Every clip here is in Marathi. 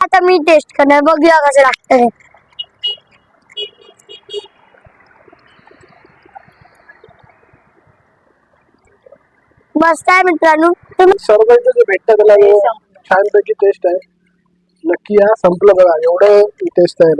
आता मी टेस्ट करणार. बघूया कसं लागतं मस्त आहे मित्रांनो. तुम्ही सर्व जे भेटतं त्याला हे छानपैकी टेस्ट आहे. नक्की या. संपलं बघा. एवढं टेस्ट आहे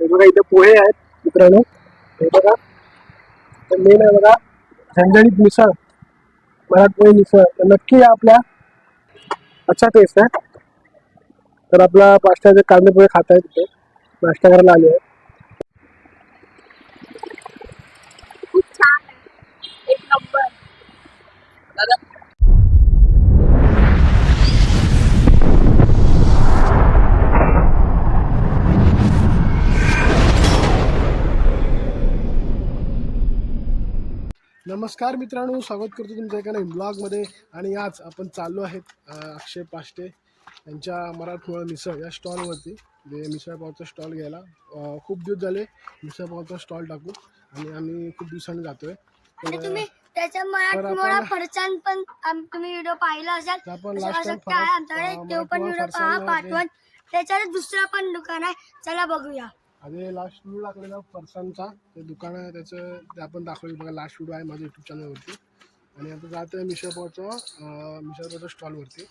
हे बघा इथे पोहे आहेत मित्रांनो. हे बघा. मेन आहे बघा. झणझणीत मिसळ. मराठमोळी मिसळ तर नक्की आपल्या. अच्छा टेस्ट आहे. तर आपला पाचट्याचे कांदे पोहे खात आहे तिथे नाश्ता करायला आले आहे. खूप छान आहे. एक नंबर नमस्कार मित्रांनो स्वागत करतो तुमच्या एका नवीन ब्लॉगमध्ये. आणि आज आपण चाललो आहेत अक्षय पाष्टे यांच्या मराठमोळा मिसळ या स्टॉलवरती. जे मिसळ पावचा स्टॉल घ्यायला खूप दिवस झाले मिसळ पावचा स्टॉल टाकू आणि आम्ही खूप दिवसांनी जातोय. तुम्ही मराठमोळा फरसान पण तुम्ही व्हिडिओ पाहिला असाल आमच्याकडे तो पण व्हिडिओ पहा त्याच्यावर दुसरं पण दुकान आहे. चला बघूया. आणि लास्ट व्हिडिओ टाकलेला फरसांचा ते दुकान आहे त्याचं ते आपण दाखवलं. बघा लास्ट व्हिडिओ आहे माझ्या यूट्यूब चॅनलवरती आणि आता जातोय मिसळ पावचं अं, मिसळ पावच्या स्टॉलवरती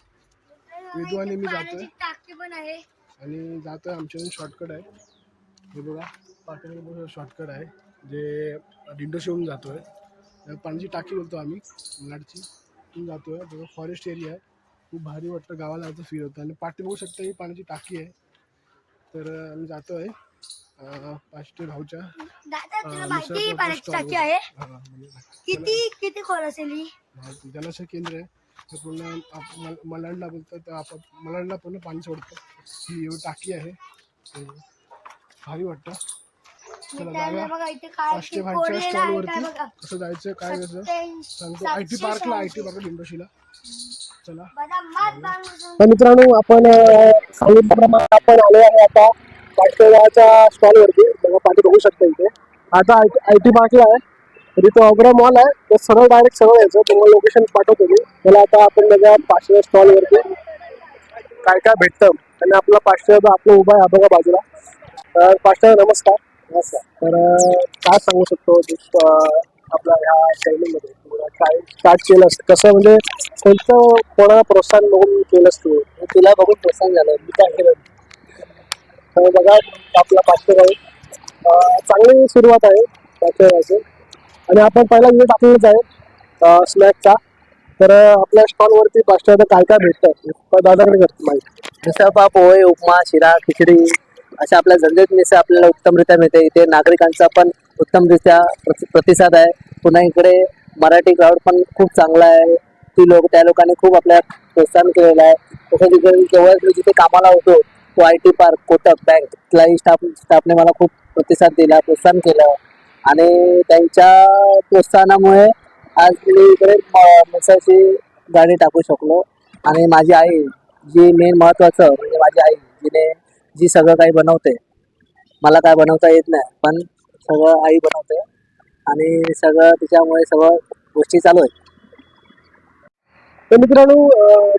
वेदू आणि मी जातोय. पाण्याची टाकी पण आहे. आणि जातोय आमच्याकडून शॉर्टकट आहे. हे बघा पाठीमागे शॉर्टकट आहे. जे दिंडोशीवरून जातोय. त्या पाण्याची टाकी बोलतो आम्ही मलाडची. तिथून जातोय. बघा फॉरेस्ट एरिया आहे. खूप भारी वाटतं. गावाला जायचं फील होतं. आणि पाठी बघू शकता ही पाण्याची टाकी आहे. तर आम्ही जातोय. अं, पाचटे भाऊच्या. दादा तुला अं, माहिती मिसळ आहे पाण्याची टाकी म्हणजे किती किती खोल असेल ही? जलाशय केंद्र आहे ते पूर्ण मलाडला बोलतात तर आपण मलाडला पूर्ण पाणी सोडतं ही एवढी टाकी आहे. भारी वाटतं. ते भाईच्या स्टॉलवरती बघा. कसं जायचं काय कसं? सांगतो आय टी पार्कला आय टी. पार्क लिंडोशीला चला. मित्रांनो आपण सांगितल्याप्रमाणे आपण आलो आहे आता पाचशेच्या स्टॉलवरती बघा पाठी बघू शकता इथे. आता आय टी पार्कला आहे. तर इथं ऑग्रा मॉल आहे. तर सरळ डायरेक्ट सरळ यायचं. तुम्हाला लोकेशन पाठवतो मी. मला आता आपण बघा पाचशे स्टॉलवरती काय काय भेटतं. आणि आपला पाचशे आपलं उभा आहे बघा बाजूला. तर पाचशे नमस्कार. नमस्कार. तर काय सांगू शकतो? डिश आपल्या ह्या शैलीमध्ये काय स्टार्ट केलं असतं? कसं म्हणजे कोणतं कोणाला प्रोत्साहन बघून केलंस तू तिला बघून प्रोत्साहन झालं. मी काय केलं? तर बघा आपला पाचशे आहे चांगली सुरुवात आहे पाचशे आणि आपण पहिला व्हिडिओ टाकलेलाच आहे स्नॅकचा तर आपल्या स्टॉलवरती पाचशे काय काय भेटतं दादाकडे करतो माहिती. मिसळपाव पोहे उपमा शिरा खिचडी अशा आपल्या झंझट मिसळ आपल्याला उत्तमरित्या मिळते. इथे नागरिकांचा पण उत्तमरित्या प्रतिसाद आहे. पुन्हा इकडे मराठी क्राऊड पण खूप चांगला आहे. ती लोक त्या लोकांनी खूप आपल्या प्रोत्साहन केलेलं आहे. तसंच इकडे जवळ जिथे कामाला होतो Y T park Kotak bank तिथलाही staff स्टाफने मला खूप प्रतिसाद दिला प्रोत्साहन केलं. आणि त्यांच्या प्रोत्साहनामुळे आज मी इकडे मसाची गाडी टाकू शकलो. आणि माझी आई जी मेन महत्वाचं म्हणजे माझी आई जिने जी सगळं काही बनवते. मला काय बनवता येत नाही पण सगळं आई बनवते. आणि सगळं तिच्यामुळे सगळं गोष्टी चालू आहेत. तर मित्रांनो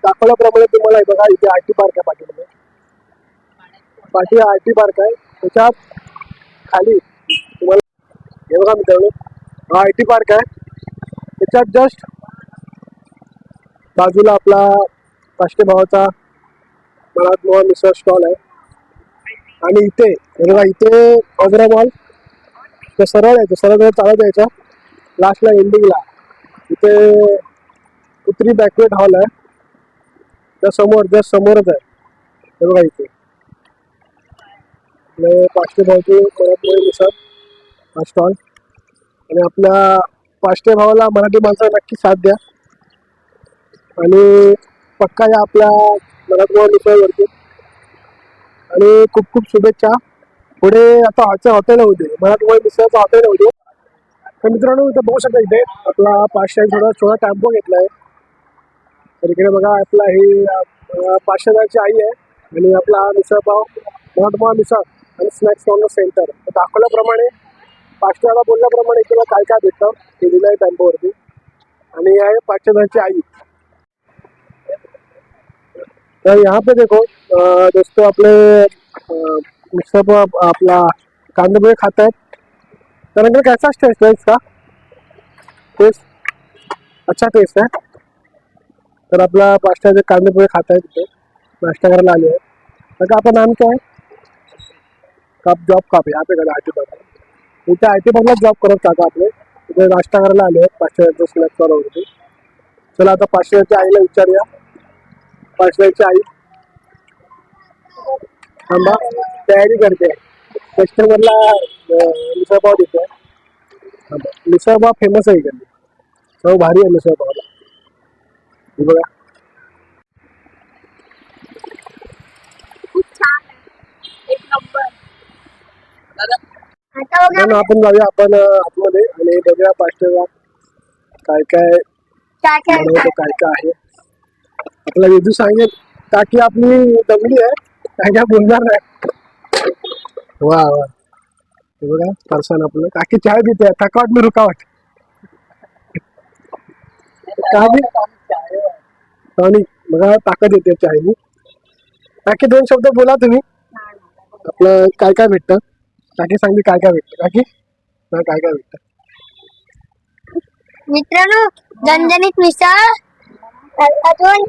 दाखवल्याप्रमाणे तुम्हाला बघा इथे आय टी पार्क आहे पाठीमध्ये पाठी आय टी पार्क आहे. त्याच्यात खाली तुम्हाला हे बघा मित्रांनो हा आय टी पार्क आहे. त्याच्यात जस्ट बाजूला आपला काष्टे भावाचा महात्मा मिसळ स्टॉल आहे. आणि इथे हे बघा इथे ऑग्रा मॉल ते सरळ आहे सरळ सरळ चालत यायचं. लास्टला एंडिंगला इथे उत्तरी बॅकवेट हॉल आहे. त्या समोर जस्ट समोरच आहे. हे बघा इथे. आपले पाचशे भावचे मराठमोळी मिसळ हा स्टॉल आणि आपल्या पाचशे भावाला मराठी माणसाला नक्की साथ द्या. आणि पक्का या आपल्या मराठमोळा मिसळवरती आणि खूप खूप शुभेच्छा. पुढे आता हॉटेल हॉटेल होते दे मराठमोळी मिसळचं हॉटेल होते तर मित्रांनो इथं बघू शकता इथे आपला पाचशे थोडा थोडा टॅम्पो घेतला आहे. तर इकडे बघा आपला ही पाचशे जणांची आई आहे. आणि आपला हा मिसळपाव मराठमोळा मिसळ. आणि स्नॅक्स कॉर्नर सेंटर तर दाखवल्याप्रमाणे पाचशेला बोलल्याप्रमाणे तुला काय काय भेटतं ते दिलं आहे टेम्पोवरती आणि आहे पाचशे जणांची आई. तर यहाँ पे देखो दोस्तों आपले अ, मिस्टर पाव कांदे पोहे खात आहेत. तर अंकल कैसा टेस्ट आहे इसका? टेस्ट अच्छा टेस्ट आहे. तर आपला पाचशे कांदे पोहे खात आहे तिथे नाश्ता करायला आले आहे काका आपलं नाम काय? आहे आप जॉब काप पे यहाँ पे आय टी पार्क इथे आय टी पार्कला जॉब करत काका आपले. इथे नाश्ता करायला आले आहेत. पाचशे स्नॅक्स वरती. चला आता पाचशेच्या आईला विचारूया. पाचशेची आई. थांबा. तयारी करते. कस्टमरला मिसळपाव देते. थांबा. मिसळपाव फेमस आहे इकडे. चव भारी आहे मिसळपावला हे बघा. खूप छान आहे. एक नंबर दादा आपण जाऊया आपण आतमध्ये आणि बघूया पाचशेला काय काय काय काय काय? आहे. आपला विदू सांगेल काकी आपली दमली आहे काय काय बोलणार नाही. वा वा. बघा परसान आपलं. काकी चाय पिते थकावट मी रुकावट टॉनिक. बघा ताकद येते चायनी. काकी दोन शब्द बोला तुम्ही. आपलं काय काय भेटतं? काकी सांगली काय काय भेटतं? काकी काय काय भेटतं? मित्रांनो झणझणीत मिसळ अजून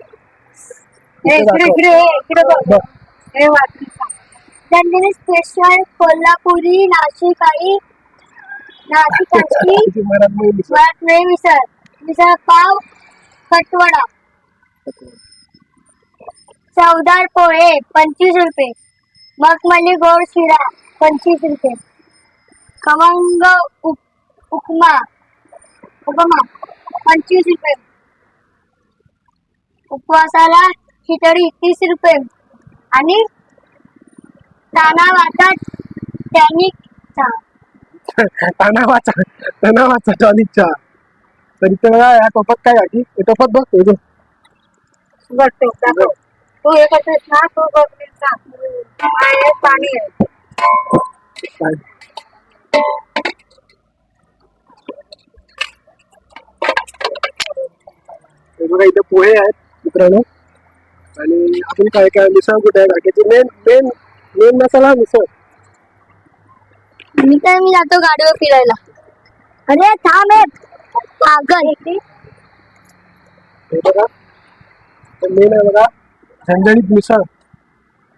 हे इकडे इकडे हे इकडे बघ. बघ. हे वाटली झणझणीत स्पेशल कोल्हापुरी किती मराठी मिसळ. मराठी मिसळ. मिसळ पाव कटवडा चवदार पोहे पंचवीस रुपये. मखमली गोड शिरा. पंचवीस रुपये. खमंग उप- उपमा. उपमा. पंचवीस रुपये. उपवासाला खिचडी तीस रुपये. आणि ताना वाटत टॅनिक चहा. तणावाचा तणावाचा टॉनिकचा तर इथे बघा या टोपात काय काकी हे टोपात बघ बघ. बघतो. तू करतोस ना तू बघ पाणी आहे. बघा इथे पोहे आहेत मित्रांनो. आणि आपण काय काय मिसळ कुठे आहे? काकीची main main main masala misal. मी तर मी जातो गाडीवर फिरायला. अरे थांब हे पागल. हे बघा. मेन आहे बघा. झणझणीत मिसळ.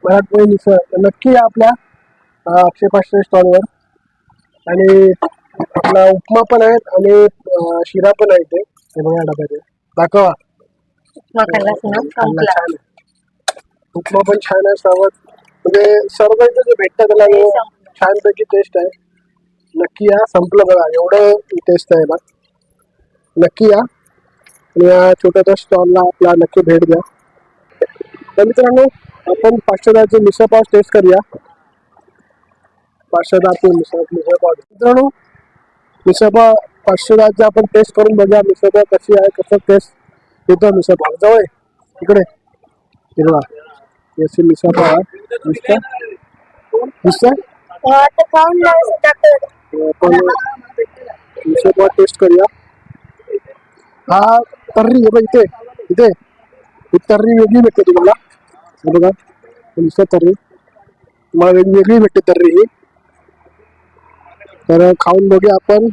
मराठमोळी मिसळ. तर नक्की या आपल्या अक्षय पाचशे स्टॉलवर आणि आपला उपमा पण आहेत आणि शिरा पण आहे हे बघा आहे. दाखवा. खाल्ला छान आहे. उपमा पण छान आहे सर्व म्हणजे सर्व इथे जे भेटतं त्याला छानपैकी टेस्ट आहे. नक्की या संपलं बघा. एवढं टेस्ट आहे ना नक्की या. आणि या छोट्याशा स्टॉलला आपला नक्की भेट द्या. तर मित्रांनो आपण पाचशे दहाचे मिसळपाव टेस्ट करूया. पाचशे दहाचे मिसळ मिसळपाव मित्रांनो मिसळपाव पाचशे आपण टेस्ट करून बघूया मिसळपाव कशी आहे कसं टेस्ट येतो मिसळपाव जवळ आहे. इकडे. हिरवा बघा अशी मिसळपाव आहे. दिसतं दिसतं आपण मिसळपाव टेस्ट करूया. हा तर्री हे बघ इथे. इथे. ही तर्री वेगळी भेटते तुम्हाला. बघा मिसळ तर्री. तुम्हाला वेगळी वेगळी भेटते तर्री ही. तर खाऊन बघूया आपण.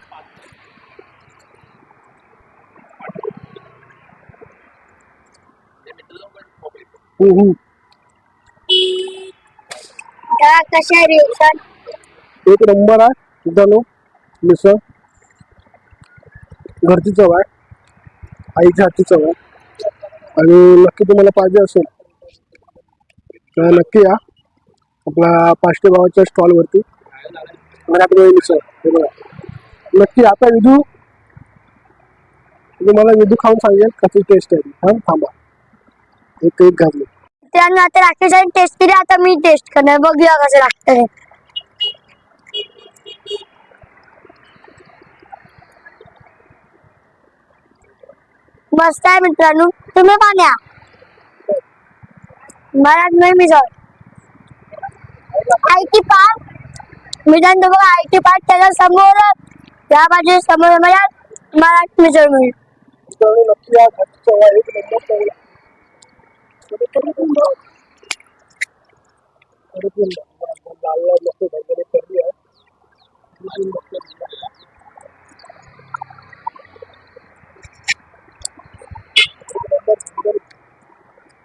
एक नंबर आहे. मित्रांनो मिसळ. घरची चव आहे. आईच्या हातची चव आहे. आणि नक्की तुम्हाला पाहिजे असेल तर नक्की या. आपला पाचशे भावाच्या स्टॉलवरती मनाकडे मिसळ नक्की आता विधू तुम्हाला विधू खाऊन सांगेल कशी टेस्ट आहे हा थांबा. एक एक घातली मित्रांनो आता राकेश टेस्ट केली आता मी टेस्ट करणार. बघूया कसं लागतं मस्त आहे मित्रांनो. तुम्ही पण या. मराठ नाही मी जाऊ आय मी जाणतो बघा आय टी पार्क त्याच्यासमोर या बाजू समोर मला मराठी मिसळ मिळेल नक्की आहे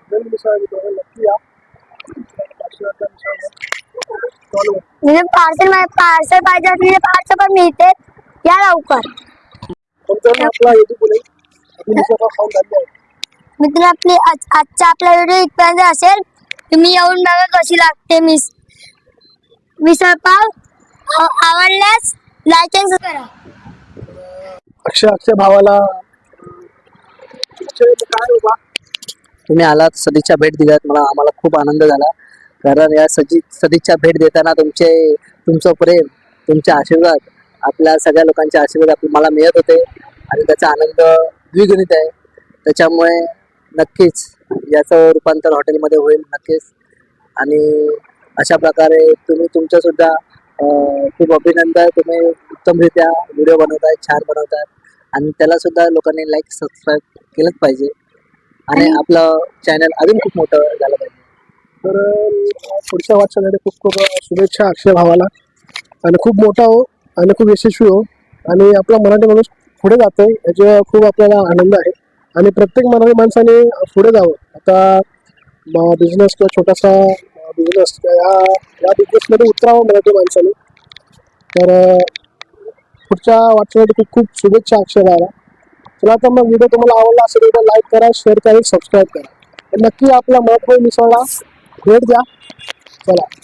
आहे मिसळ नक्की या पाचशे रुपया मिसळ आहे. चालू आहे. म्हणजे पार्सल पार्सल पाहिजे असलेले पार्सल पण मिळते या लवकर। मित्र आपली आज आजचा आपला व्हिडिओ इथपर्यंत असेल तुम्ही येऊन बघा कशी लागते मिस. मिसळ पाव आव- आवडल्यास लाईक अँड करा अक्षय अक्षय भावाला बाबा तुम्ही आलात सदिच्छा भेट दिल्यात. मला आम्हाला खूप आनंद झाला. कारण या सजी सदिच्छा भेट देताना तुमचे तुमचं प्रेम तुमचे आशीर्वाद आपल्या सगळ्या लोकांचे आशीर्वाद आपल्या मला मिळत होते आणि त्याचा आनंद द्विगुणित आहे. त्याच्यामुळे नक्कीच याचं रूपांतर हॉटेलमध्ये होईल नक्कीच. आणि अशा प्रकारे तुम्ही तुमचं सुद्धा अं, खूप अभिनंदन तुम्ही उत्तमरित्या व्हिडिओ बनवताय छान बनवताय आणि त्याला सुद्धा लोकांनी लाईक सबस्क्राईब केलंच पाहिजे. आणि- आपलं चॅनल अजून खूप मोठं झालं पाहिजे. तर पुढच्या वाटचालीसाठी खूप खूप शुभेच्छा अक्षय भावाला. आणि खूप मोठा हो आणि खूप यशस्वी हो. आणि आपला मराठी माणूस पुढे जातो याचा खूप आपल्याला आनंद आहे. आणि प्रत्येक मराठी माणसाने पुढे जावं. आता बिझनेस किंवा छोटासा बिझनेस या या बिझनेसमध्ये उतरावं मराठी माणसाने. तर पुढच्या वाटचालीसाठी खूप खूप शुभेच्छा अक्षय भावाला. चला तर मग व्हिडिओ तुम्हाला आवडला असेल तर लाईक करा शेअर करा सबस्क्राईब करा. नक्की आपला महत्त्व मिसळला. भेट द्या. चला.